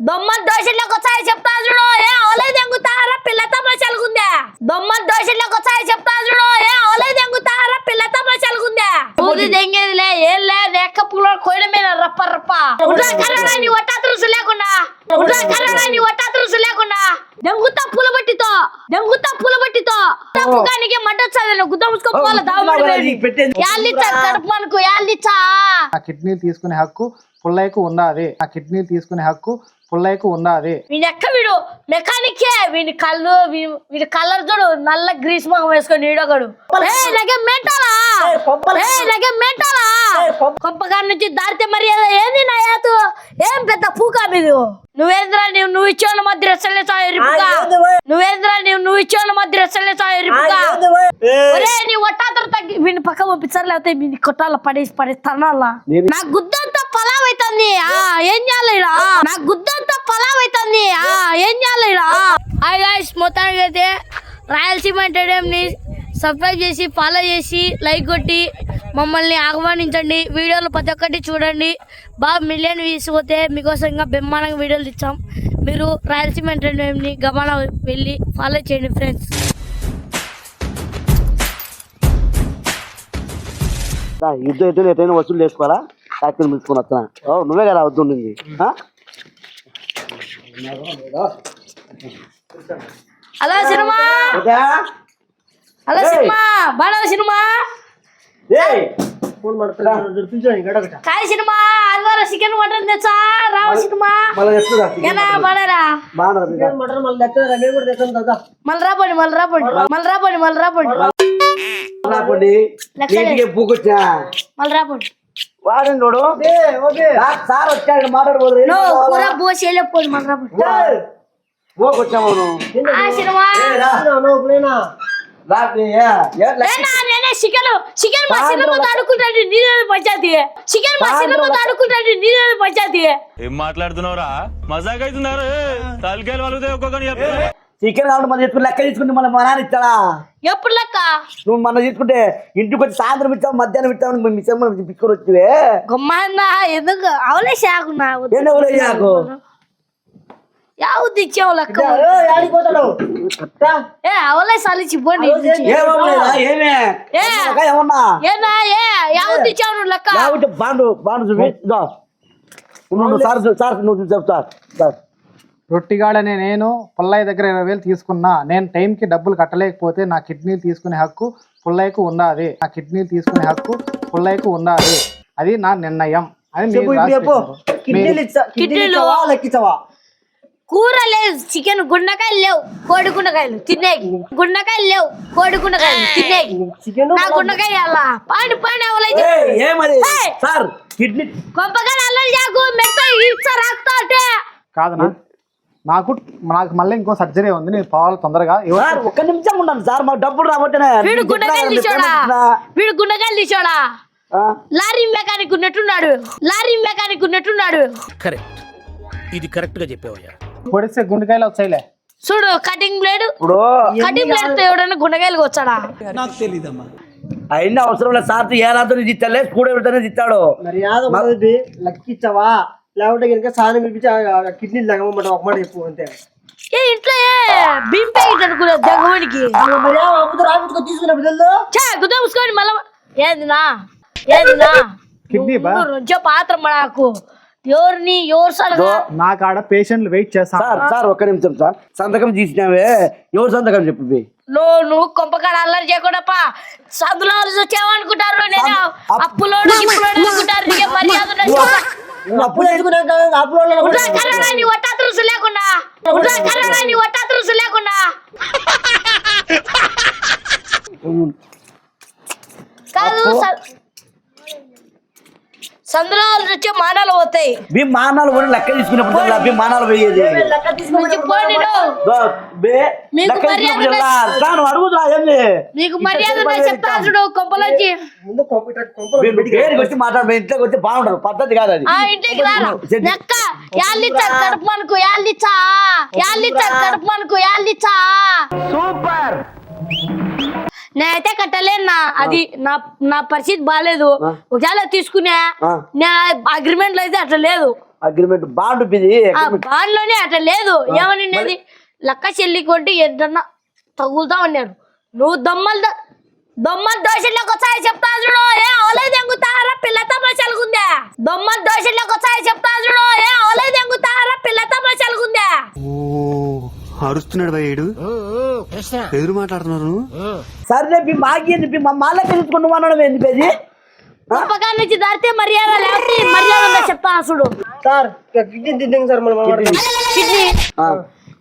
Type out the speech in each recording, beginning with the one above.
దొమ్మ దోషుల్లోకి వచ్చాయి చెప్తా చూడు. ఏ అవలే దెంగుతారా? పిల్ల తమాషాలుగుందే దొమ్మ దోషుల్లోకి వచ్చాయి చెప్తా చూడు. ఏ అవలే దెంగుతారా? పిల్ల తమాషాలుగుందే ఊది దెంగేదిలే ఏం లే రెక్క పుల్ల కోయిల మీద రప్ప రప్ప. ఉడ్రా కర్రరా నీ వట్టా లేకుండా? నీ వట్టా తురుసు లేకుండా? దెంగుతా పూల బట్టితో దెంగుతా పూల బట్టితో. తప్పుగానికి మంట వచ్చాది గుద్ద ముసుకో పోల దావమడి యాళ్ళిచ్చా కడుపు మనకు యాళ్ళిచ్చా ఆ కిడ్నీలు తీసుకునే హక్కు పుల్లయ్యకు ఉన్నది. ఆ కిడ్నీలు తీసుకునే హక్కు పుల్లయ్యకు ఉన్నది వీని ఎక్క వీడు మెకానికే వీని కళ్ళు వీ- వీడి కలర్ చూడు. నల్ల గ్రీస్ మొహం వేసుకొని ఈడొకడు నాకే మెంటాలా? నుంచి దారితే మరి ఏంది నా యాతు ఏం పెద్ద పూకా మీరు నువ్వేంద్రా నువ్వు నువ్వు ఇచ్చిన మధ్య రెస్సలే సాయి రిపుగా నువ్వేంద్రా నువ్వు నువ్వు ఇచ్చిన మధ్య రెస్సలే సాయి రిపుగా ఒరే నీ ఒట్టాతరు తగ్గి వీడిని పక్క పంపించారు లేకపోతే వీడిని కొట్టాల పడేసి పడేసి తనాలా నా గుద్దంతా పలావ్ అవుతుంది ఆ ఏం చేయాలి ఈడ? నా గుద్దంతా పలావ్ అవుతుంది ఆ ఏం చేయాలి? హాయ్ గాయ్స్ మొత్తానికి అయితే రాయలసీమ ని సబ్స్క్రైబ్ చేసి ఫాలో చేసి లైక్ కొట్టి మమ్మల్ని ఆహ్వానించండి. వీడియోలు ప్రతి ఒక్కటి చూడండి. బాగా మిలియన్ వ్యూస్ పోతే మీకోసం ఇంకా బ్రహ్మాండంగా వీడియోలు ఇచ్చాం మీరు రాయలసీమ ని గమన వెళ్ళి ఫాలో చేయండి ఫ్రెండ్స్ యుద్ధం అయితే ఎటైనా వసూలు చేసుకోవాలా? ట్యాక్సీని పిలుచుకొని వస్తున్నా. ఓ నువ్వే కదా వద్దు ఉండింది ఆ? Hello cinema? Hello cinema! బాగా సినిమా? ఏయ్! కాయ సినిమా! ఆదివారం చికెన్ మటన్ తెచ్చా? రావ సినిమా? మళ్ళా ఏనా బాడారా. మళ్ళీ రాపండి మళ్ళీ రాపండి. మళ్ళీ రాపండి. మళ్ళీ రాపండి రాపండి. ఇంటికి పూకొచ్చా మళ్ళీ రాపండి. వాడండి చూడు సార్- సార్ వచ్చాడు మాట్లాడబోదు నో కూర బోసి వెళ్ళిపోండి మళ్ళీ రాపండి పోకొచ్చాము నువ్వు ఆ సినిమా ఏయ్, రా. రా, ఏ, ఏ, లే- ఏనా నేనే చికెన్ చికెన్ మా సినిమా అడుకుంటాండి నీదే పంచాయతీ చికెన్ మా సినిమా అడుకుంటాండి నీదే పంచాయతీ ఏం మాట్లాడుతున్నావురా మజాక్ అవుతున్నారు తలకాయలు వాళ్ళదే ఒక్కొక్కని చెప్తున్నా చికెన్ కావాలి మన తీసుకుని లెక్క తీసుకుంటే మళ్ళీ మా నాన్న ఇచ్చాడా ఎప్పుడు లెక్క? నువ్వు మన తీసుకుంటే ఇంటికి వచ్చి సాయంత్రం ఇచ్చావు మధ్యాహ్నం ఇచ్చావు మీ మిస్ పిచ్చుకొని వచ్చివే? గమ్మన్న ఎందుకు? అవలే షాకున్నా ఏంటి ఎవరు నాకు యావుద్ది ఇచ్చావు లెక్క ఏ అవలే. అమ్మలకా ఏమన్నా ఏనా ఏ యావుద్ది ఇచ్చావు నువ్వు లెక్క? బాండు బాండు చూపి సార్ సార్ నువ్వు చెప్తా. సార్. రొట్టిగాడనే నేను పుల్లయ్య దగ్గర ఇరవై వేలు తీసుకున్నా. నేను టైంకి డబ్బులు కట్టలేకపోతే నా కిడ్నీలు తీసుకునే హక్కు పుల్లయ్యకు ఉన్నది నా కిడ్నీలు తీసుకునే హక్కు పుల్లయ్యకు ఉన్నది అది నా నిర్ణయం. అని కూర లేదు చికెన్ గుండకాయలు లేవు కోడి గుండకాయలు తినేకి. గుండకాయలు లేవు కోడి గుండకాయలు తినేకి. చికెన్ నా గుండకాయ పాని పాని అవలైతే ఏయ్, ఏమది ఏయ్. సార్ కిడ్నీ కొంపగా అల్లరి మెత్త ఇచ్చ రాక్తా అంటే కాదనా నాకు నాకు మళ్ళీ ఇంకో సర్జరీ ఉంది నేను పోవాలి తొందరగా. సార్ ఒక్క నిమిషం ఉండండి సార్ మాకు డబ్బులు రాబట్టినే వీడు గుండకాయలు తీసాడా వీడు గుండకాయలు తీసాడా లారీ మెకానిక్ ఉన్నట్టున్నాడు. లారీ మెకానిక్ ఉన్నట్టున్నాడు. కరెక్ట్ ఇది కరెక్ట్గా చెప్పావయ్యా. పొడిస్తే గుండెకాయలు వచ్చాయిలే. చూడు కటింగ్ బ్లేడ్ కటింగ్ బ్లేడ్తో ఎవడైనా గుండకాయలు వచ్చాడా? అయినా అవసరం లేదు సార్ ఏ రాత్రి ఎవరితోనే ఇచ్చాడు మర్యాద ఉన్నది లెక్కించావా? లేకుంటే కనుక సాధన పిలిపించి కిడ్నీలు తగ్గమంట ఒక మాట చెప్పు అంతే. ఏ ఇంట్లో ఏ భీమ్ ప్యాకెట్ అనుకున్నా రాబట్టుకో మళ్ళా ఏందినా ఏందినా కిడ్నీ బా. రోజు పాత్ర నాకు. ఎవరిని ఎవరు సడగా నా కాడ పేషెంట్లు వెయిట్ చేస్తాను సార్ సార్ ఒక్క నిమిషం సార్. సంతకం తీసినావే. ఎవరు సంతకం చెప్పు. నువ్వు నువ్వు కొంపకాడ అల్లరి చేయకుండా సందులో వచ్చావనుకుంటారు నేను అప్పులోడు ఇప్పులోడు అనుకుంటారు నీకే మర్యాద అప్పులు తెచ్చుకున్నాక అప్పులు నీ ఒట్టా తురుసు లేకుండా నీ ఒట్టా తురుసు లేకుండా. కాదు స- సందులో వచ్చే మాటలు పోతాయి. మీ మానాలు కూడా లెక్క తీసుకున్నప్పుడు మీ మానాలు పోయేది మీకు మర్యాద తీసుకున్నప్పుడు జిల్లా. రాను, అడుగుతున్నా ఏంది? నీకు మర్యాద ఉంటే చెప్తా చూడు కొంపలోంచి ముందు కొంప ఇట్లా కొంపలు మీరు పేరుకి వచ్చి మాట్లాడు ఇంట్లోకి వచ్చి బాగుంటారు పద్ధతి కాదు అది. ఆ ఇంటికి రారా? నెక్క యాళ్ళిచ్చా కడుపు మనకు యాళ్ళిచ్చా యాళ్ళిచ్చా కడుపు మనకు యాళ్ళిచ్చా సూపర్. నేనైతే కట్టలేనా అది నా నా పరిస్థితి బాగాలేదు. ఒకవేళ తీసుకునే. నేను అగ్రిమెంట్లో అయితే అట్లా లేదు. అగ్రిమెంట్ బాండ్ ఆ బాన్లోనే అట్లా లేదు. ఏమని లక్క చెల్లి కొట్టి ఏంటన్నా తగులుతా ఉన్నారు నువ్వు దొమ్మలు దొమ్మలు దోషంలోకి వచ్చాయి చెప్తా చూడు. ఏ అవలేదు ఎంగుతారా పిల్ల తమాషాలుగుందే దొమ్మలు దోషంలోకి వచ్చాయి చెప్తా చూడు. ఏ అవలేదు ఎంగుతారా పిల్ల తమాషాలుగుందే అరుస్తున్నాడు భయ్యుడు ఎదురు మాట్లాడుతున్నారు? సరే బి మాకి మా మాలకి తెలుసుకుని నువ్వు అనడం ఏంది నుంచి దారితే మర్యాద లేకపోతే మర్యాద ఉందా చెప్తా చూడు. సార్ ఇక కిడ్నీ తిద్దాం సార్ మనం కిడ్నీ.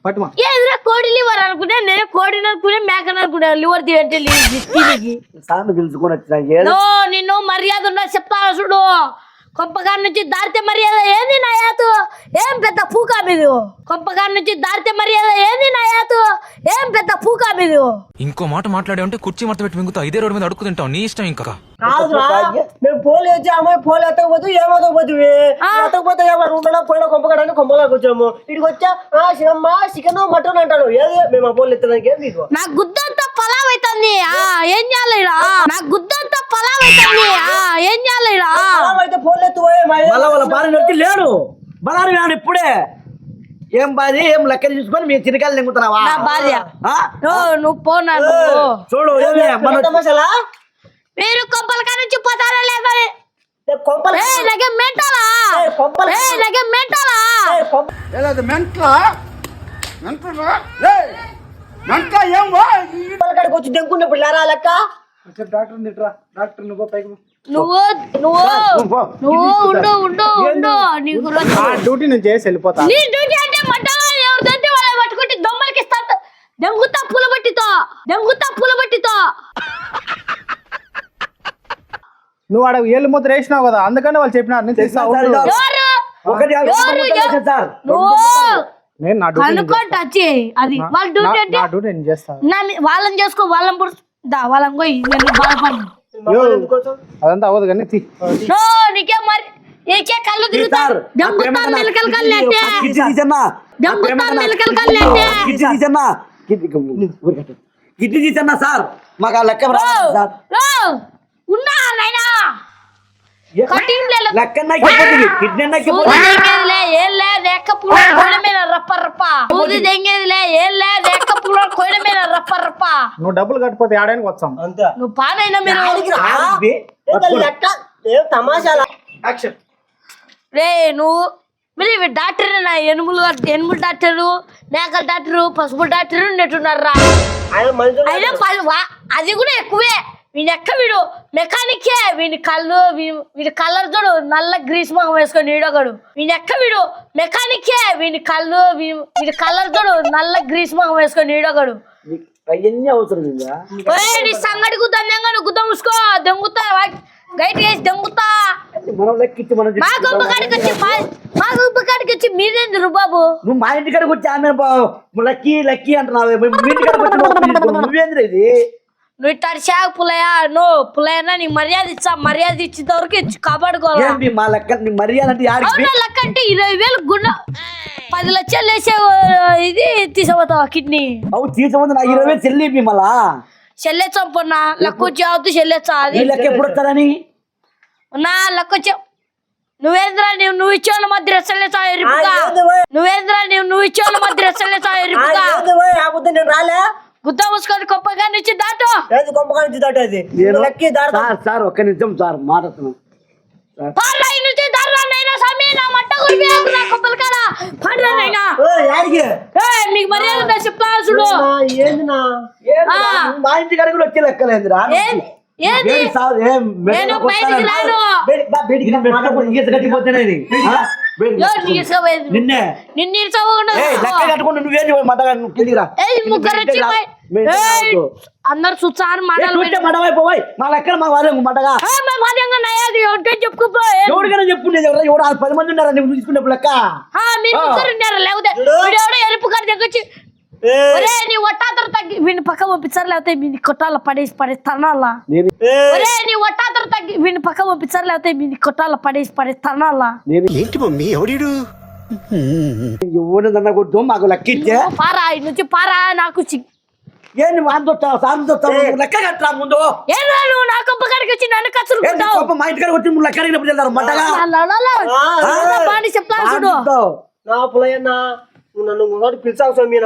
పట్టుమా. ఏదిరా కోడి లివర్ అనుకునే నేను కోడిని అనుకునే మేకని అనుకునే లివర్ తీయంటే తిరిగి సార్ని పిలుచుకొని వచ్చిన ఏదో? నో నిన్ను మర్యాద ఉన్నా చెప్తా చూడు. కొంపగా నుంచి దారితే మర్యాద ఏంది నా యాతు ఏం పెద్ద పూకా మీదు? కొంపగా నుంచి దారితే మర్యాద ఏంది నా యాతు ఏం పెద్ద పూకా మీదు? ఇంకో మాట మాట్లాడే ఉంటే కుర్చీ మడత పెట్టి మింగుతావు. ఇదే రోడ్డు మీద అడుక్కు తింటావు. నీ ఇష్టం ఇంకా కాదురా. మేము పోలీ వచ్చి అమ్మాయి పోలీ ఎత్తకపోతే ఏమతకపోతే ఎత్తకపోతే ఏమన్నా ఉండడా పోయినా కొంపకడానికి కొంపలాగా వచ్చాము. ఇక్కడికి వచ్చా? ఆ శివమ్మ చికెన్ మటన్ అంటాడు ఏది? మేము ఆ పోలీ ఎత్తడానికి ఏం మీకు నా గుద్దంతా పలావ్ అవుతుంది ఆ ఏం చేయాలిరా నా గుద్దంతా పలావ్ అవుతుంది ఆ ఏం చేయాలిరా అలా అయితే పోలీ ఎత్తుపోయే మా మళ్ళా వాళ్ళ భార్య నడిచి లేడు. బలారు వేడు ఇప్పుడే. ఏం బాధ? ఏం లెక్క చూసుకొని మీ చిరకాయలు నింగుతున్నావా నా భార్య. ఆ? నో నువ్వు పోనా చూడు మీరు కొంపలకా నుంచి పోతారా లేదా కొంపలు ఏ కొంపలు కొంపల లేరా లెక్క? డాక్టర్ డాక్టర్ నువ్వు పైకి. నువ్వు నువ్వు నువ్వు ఉండు ఉండు ఉండు నీకు రోజు- ఆ డ్యూటీ నేను చేసి వెళ్ళిపోతా. నీ డ్యూటీ అంటే మడ్డాలా ఎవరు దొంతి వాళ్ళ పట్టుకుంటే దొమ్మలకి ఇస్తా దెంగుతా పూల బట్టితో దెంగుతా పూల బట్టితో నువ్వు ఆడ ఏళ్ళు ముద్ర వేసినావు కదా అందుకని వాళ్ళు చెప్పినారు. నేను తెస్తా సార్, ఉండు. ఇదో. ఎవరు? ఒకటి ఎవరు? ఎవరు? సార్. నువ్వు నేను నా డ్యూటీ నేను కనుక్కో టచ్ చేయి. అది చేస్తా. వాళ్ళ డ్యూటీ నా- అంటే నా డ్యూటీ నేను చేస్తాను నా మీ- వాళ్ళని చేసుకో వాళ్ళని పుడు దా వాళ్ళని పోయి నేను బాధపడి? అదంతా అవ్వదు కానీ తీ. నో నీకే మరి నీకే కళ్ళు తిరుగుతా సార్, నా దెంగుతా ప్రేమ మెలకలు కళ్ళు అంటే కన్నా మెలకలు కళ్ళు అంటే కిడ్నీ తీసన్నా. సార్? మాకు ఆ లెక్క ఉన్నా నాయనా? లెక్క కిడ్నీ దెంగేదిలే ఏం ఊది దెంగేదిలే పూల మీద రప్ప నువ్వు డబ్బులు కట్టిపోతే ఆడడానికి వచ్చాం అంతే. నువ్వు పానైనా మీరు రా. తమాషాలా? యాక్షన్. రే నువ్వు మరి ఇవి డాక్టర్ నా ఎనుములు ఎనుములు డాక్టరు మేకల డాక్టరు పసుపు డాక్టరు నెట్టున్నారా వా- అది కూడా ఎక్కువే. వీని ఎక్క వీడు మెకానికే వీని కళ్ళు వీడి కలర్ చూడు నల్ల గ్రీస్ మొహం వేసుకొని ఈడొకడు వీని ఎక్క వీడు మెకానికే వీని కళ్ళు వీడి కలర్ చూడు నల్ల గ్రీస్ మొహం వేసుకొని ఈడొకడు నీకు అవన్నీ అవసరం నీ సంగటి గుద్ద ముసుకో దెంగుతా గైట్ వేసి దెంగుతా. మనం లెక్కించి మనం మా. గొప్ప కాడికి వచ్చి మా- గొప్ప కాడికి వచ్చి మీరేంది బాబు? నువ్వు మా ఇంటి కాడికి వచ్చి ఆమె లక్కీ లక్కీ అంటున్నావు. మీ ఇంటి కాడికి వచ్చి నువ్వు పిలుచుకో. నువ్వేంద్ర ఇది? నువ్వు ఇట్టాడు షాక్ పులయా? నువ్వు పులయనా నీకు మర్యాద ఇచ్చా? మర్యాద ఇచ్చేంత వరకు ఇచ్చి కాపాడుకోవాలా? మా లెక్క నీ మర్యాద అంటే అవునా లెక్క అంటే ఇరవై వేలు గుండ పది లక్షలు వేసే ఇది తీసుకోపోతావా కిడ్నీ? అవు తీసుకుంది నాకు ఇరవై వేలు చెల్లి మళ్ళా. చెల్లె చంపన్నా లెక్క వచ్చి అవుతూ చెల్లెచ్చా అది? లెక్క ఎప్పుడు వస్తారని నా? లెక్క వచ్చి నువ్వేంద్రా నువ్వు నువ్వు రెచ్చలేసా ఎరుపుగా? నువ్వేంద్రా నువ్వు నువ్వు ఇచ్చోళ్ళ మధ్య రెచ్చలేసా ఆ, ఎరుపుగా గుద్ద మూసుకొని గొప్పగా ఏది కొంపగా నుంచి దాటేది? లెక్కి దాడతా సార్ సార్ ఒక్క నిమిషం సార్ మాట్లాడుతున్నాం. మీకు మర్యాద చెప్పా చూడు. నా, ఏంది నా? మా ఇంటి కాడికి కూడా వచ్చే లెక్కలేదురా నిన్నే నిన్ను. కట్టుకుంటూ ముగ్గురు అందరు మడవైపోయి మా వారే మటగా? ఎవరికైనా ఎవరు? ఎవరు? పది మంది ఉన్నారా? నువ్వు లెక్క? లేకపోతే వీడెవడో ఎరుపు కాడ దగ్గర ఏయ్, ఒరే నీ ఒట్టాతరు తగ్గి వీడిని పక్క పంపించారు లేకపోతే వీడిని కొట్టాల పడేసి పడేసి తనాలా ఒరే నీ ఒట్టాతరు తగ్గి వీడిని పక్క పంపించారు లేకపోతే వీడిని కొట్టాల పడేసి పడేసి తనాలా ఏంటి మమ్మీ? ఎవరిదన్నా కొట్టు మాకు లెక్క పారా ఇటు నుంచి పారా నాకు చి- ఏంది వాంతొచ్చావు సాంతొచ్చావు లెక్క కట్టరా ముందు? ఏరా నువ్వు? నా కొంప కాడికి వచ్చి నన్ను ఏంది కసురుకుంటావు కోపం? మా ఇంటికాడికి వచ్చి నువ్వు లెక్క అడిగినప్పుడు వెళ్తారు మంటగా? చెప్తాను చూడు. నా నన్ను పిలిచావు స్వామి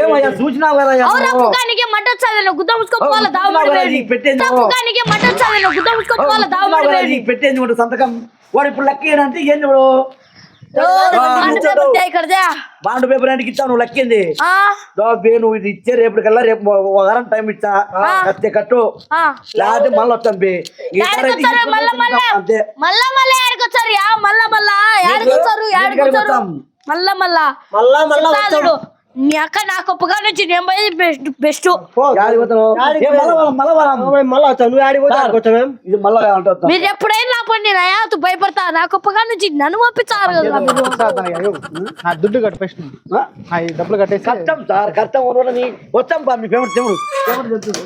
ఏమయ్యా చూసినావు కదా అవురా నువ్వు? పుకానికి మట వచ్చాది గుద్ద ముసుకో ఓ, పోల దావమడి పెట్టేంది ఓ. పుకానికి మట వచ్చాది గుద్ద ముసుకో ఓ, పోల దావమడి చూసినావు కదా వేడి. నీకు పెట్టేది వాడు సంతకం. వాడు ఇప్పుడు లెక్క ఏంటంటే ఏంది వాడు ఇక్కడ. బాండ్ పేపర్ ఇంటికి ఇచ్చావు నువ్వు లెక్కింది. నువ్వు ఇది ఇచ్చే రేపటికల్లా రేపు ఒక వారం టైం ఇచ్చా. కత్తి కట్టు. లేకపోతే మళ్ళీ వస్తాం బే. మళ్ళా మళ్ళా. అంతే. మళ్ళా మళ్ళా ఏడకొచ్చారు యా? మళ్ళా మళ్ళా. ఏడకొచ్చారు ఏడకొచ్చారు వస్తాం. మళ్ళా మళ్ళా. మళ్ళా మళ్ళా చెప్తాడు. మీ అక్క నా గొప్పగా నుంచి నేను బెస్ట్ బెస్ట్. మీరు ఎప్పుడైనా అయాతు భయపడతా నా గొప్పగా నుంచి నన్ను పంపించారు కదా అయ్యో, నా దుడ్డు కట్టు ఫస్ట్ నా ఈ డబ్బులు కట్టేసి కష్టం సార్ కష్టం ఉన్నోళ్ళని వచ్చాం బా మీ ఫేవరెట్ దేవుడు ఫేవరెట్